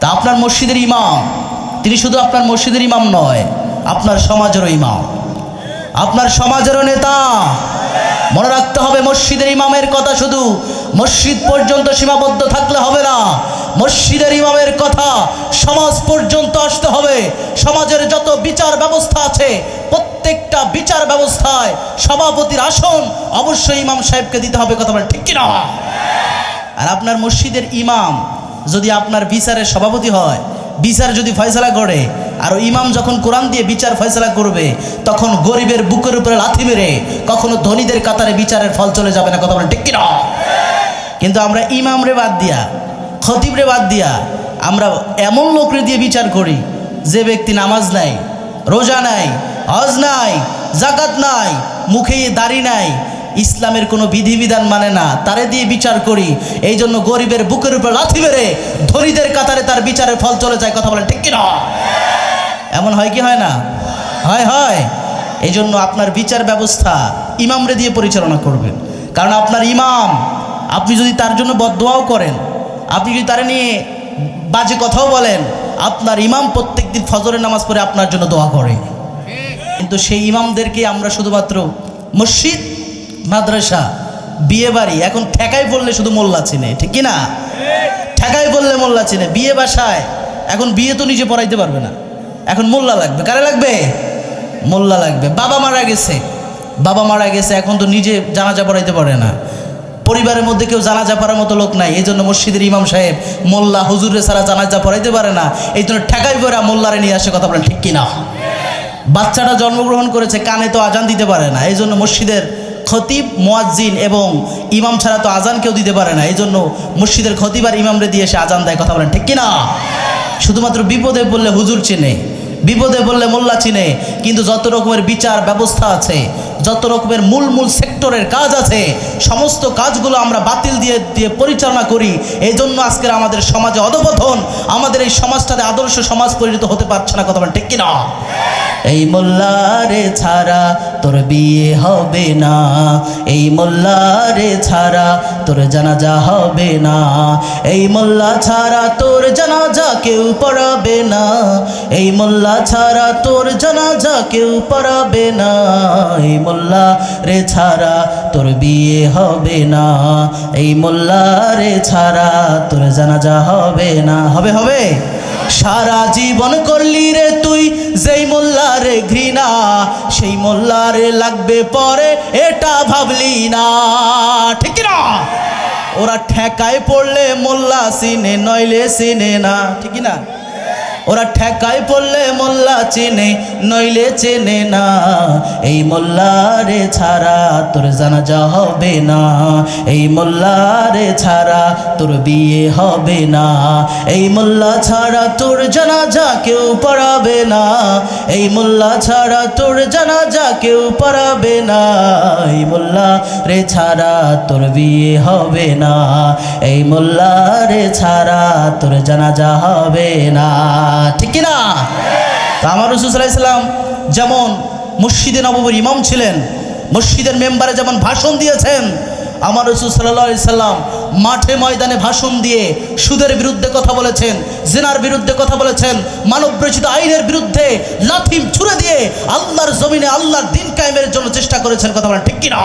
তা আপনার মসজিদের ইমাম। তিনি শুধু আপনার মসজিদের ইমাম নয়, আপনার সমাজেরও ইমাম। আপনার সমাজেরও নেতা। মনে রাখতে হবে, মসজিদের ইমামের কথা শুধু মসজিদ পর্যন্ত সীমাবদ্ধ থাকলে হবে না। মসজিদের ইমামের কথা সমাজ পর্যন্ত আসতে হবে। সমাজের যত বিচার ব্যবস্থা আছে, প্রত্যেকটা বিচার ব্যবস্থায় সভাপতির আসন অবশ্যই ইমাম সাহেবকে দিতে হবে, কথা বলে ঠিক কিনা? আর আপনার মসজিদের ইমাম যদি আপনার বিচারের সভাপতি হয়, বিচার যদি ফয়সলা করে আর ইমাম যখন কোরআন দিয়ে বিচার ফয়সলা করবে, তখন গরিবের বুকের উপরে লাথি মেরে কখনো ধনীদের কাতারে বিচারের ফল চলে যাবে না, কথা বলেন ঠিক কিনা? কিন্তু আমরা ইমামরে বাদ দিয়া, খতিবরে বাদ দিয়া, আমরা এমন লোকরে দিয়ে বিচার করি, যে ব্যক্তি নামাজ নাই, রোজা নাই, হজ নাই জাকাত নাই মুখে দাড়ি নাই ইসলামের কোনো বিধিবিধান মানে না, তারে দিয়ে বিচার করি। এই জন্য গরিবের বুকের উপর লাথি মেরে ধনীদের কাতারে তার বিচারের ফল চলে যায়, কথা বলেন, ঠিক কিনা? এমন হয় কি হয় না? হয় হয়। এই জন্য আপনার বিচার ব্যবস্থা ইমামরে দিয়ে পরিচালনা করবেন। কারণ আপনার ইমাম, আপনি যদি তার জন্য বদোয়াও করেন, আপনি যদি তারে নিয়ে বাজে কথাও বলেন, আপনার ইমাম প্রত্যেক দিন ফজরের নামাজ পড়ে আপনার জন্য দোয়া করে। কিন্তু সেই ইমামদেরকে আমরা শুধুমাত্র মসজিদ মাদ্রাসা, বিয়ে বাড়ি, এখন ঠেকাই বললে শুধু মোল্লা চিনে, ঠিক কি না? ঠেকাই বললে মোল্লা চিনে, বিয়ে বাসায়, এখন বিয়ে তো নিজে পড়াইতে পারবে না। এখন মোল্লা লাগবে, কারে লাগবে? মোল্লা লাগবে। বাবা মারা গেছে, বাবা মারা গেছে, এখন তো নিজে জানাজা পড়াইতে পারে না। পরিবারের মধ্যে কেউ জানাজা পড়ার মতো লোক নাই এই জন্য মসজিদের ইমাম সাহেব মোল্লা হুজুরে সারা জানাজা পড়াইতে পারে না। এই জন্য ঠেকাই পড়া মোল্লারে নিয়ে আসে কথা বলেন ঠিক কিনা বাচ্চাটা জন্মগ্রহণ করেছে, কানে তো আজান দিতে পারে না এই জন্য মসজিদের খতিব, মোয়াজ্জিন এবং ইমাম ছাড়া তো আজান কেউ দিতে পারে না। এই জন্য মসজিদের খতিব আর ইমামরে দিয়ে এসে আজান দেয়, কথা বলেন, ঠিক কিনা? শুধুমাত্র বিপদে বললে হুজুর চিনে, বিপদে বললে মোল্লা চিনে, কিন্তু যত রকমের বিচার ব্যবস্থা আছে যত রকমের মূল মূল সেক্টরের কাজ আছে, সমস্ত কাজগুলো আমরা বাতিল দিয়ে দিয়ে পরিচালনা করি। এই জন্য আজকের আমাদের সমাজে অধপতন, আমাদের এই সমাজটাতে আদর্শ সমাজ পরিণত হতে পারছে না, কথা ঠিক কিনা? এই মোল্লারে ছাড়া তোর বিয়ে হবে না। এই মোল্লারে ছাড়া তোর জানাজা হবে না। এই মোল্লা ছাড়া তোর জানাজা কেউ পড়াবে না। এই মোল্লা ছাড়া তোর জানাজা কেউ পড়াবে না। এই রে ছাড়া তোর বিয়ে হবে না। এই মোল্লা রে ছাড়া তোর জানাজা হবে না। হবে হবে? সারা জীবন করলি রে তুই যেই মোল্লারে ঘৃণা, সেই মোল্লারে লাগবে পরে এটা ভাবলি না। ঠিক না? ওরা ঠেকায় পড়লে মোল্লা সিনে, নইলে সিনে না। ঠিক না? ওরা ঠেকায় পড়লে মোল্লা চেনে, নইলে চেনে না। এই মোল্লারে ছাড়া তোর জানাজা হবে না। এই মোল্লারে ছাড়া তোর বিয়ে হবে না। এই মোল্লা ছাড়া তোর জানাজা কেউ পড়াবে না। এই মোল্লা ছাড়া তোর জানাজা কেউ পড়াবে না। এই মোল্লা রে ছাড়া তোর বিয়ে হবে না। এই মোল্লা রে ছাড়া তোর জানাজা হবে না। ঠিক না তা আমার রসুলাম যেমন মসজিদে নববীর ইমাম ছিলেন, মসজিদের মেম্বারে যেমন ভাষণ দিয়েছেন, আমার রসুল সাল্লাহ সাল্লাম মাঠে ময়দানে ভাষণ দিয়ে সুদের বিরুদ্ধে কথা বলেছেন, জেনার বিরুদ্ধে কথা বলেছেন, মানবরচিত আইনের বিরুদ্ধে লাথিম ছুড়ে দিয়ে আল্লাহর জমিনে আল্লাহর দিন কায়েমের জন্য চেষ্টা করেছেন, কথা বলেন ঠিক কিনা?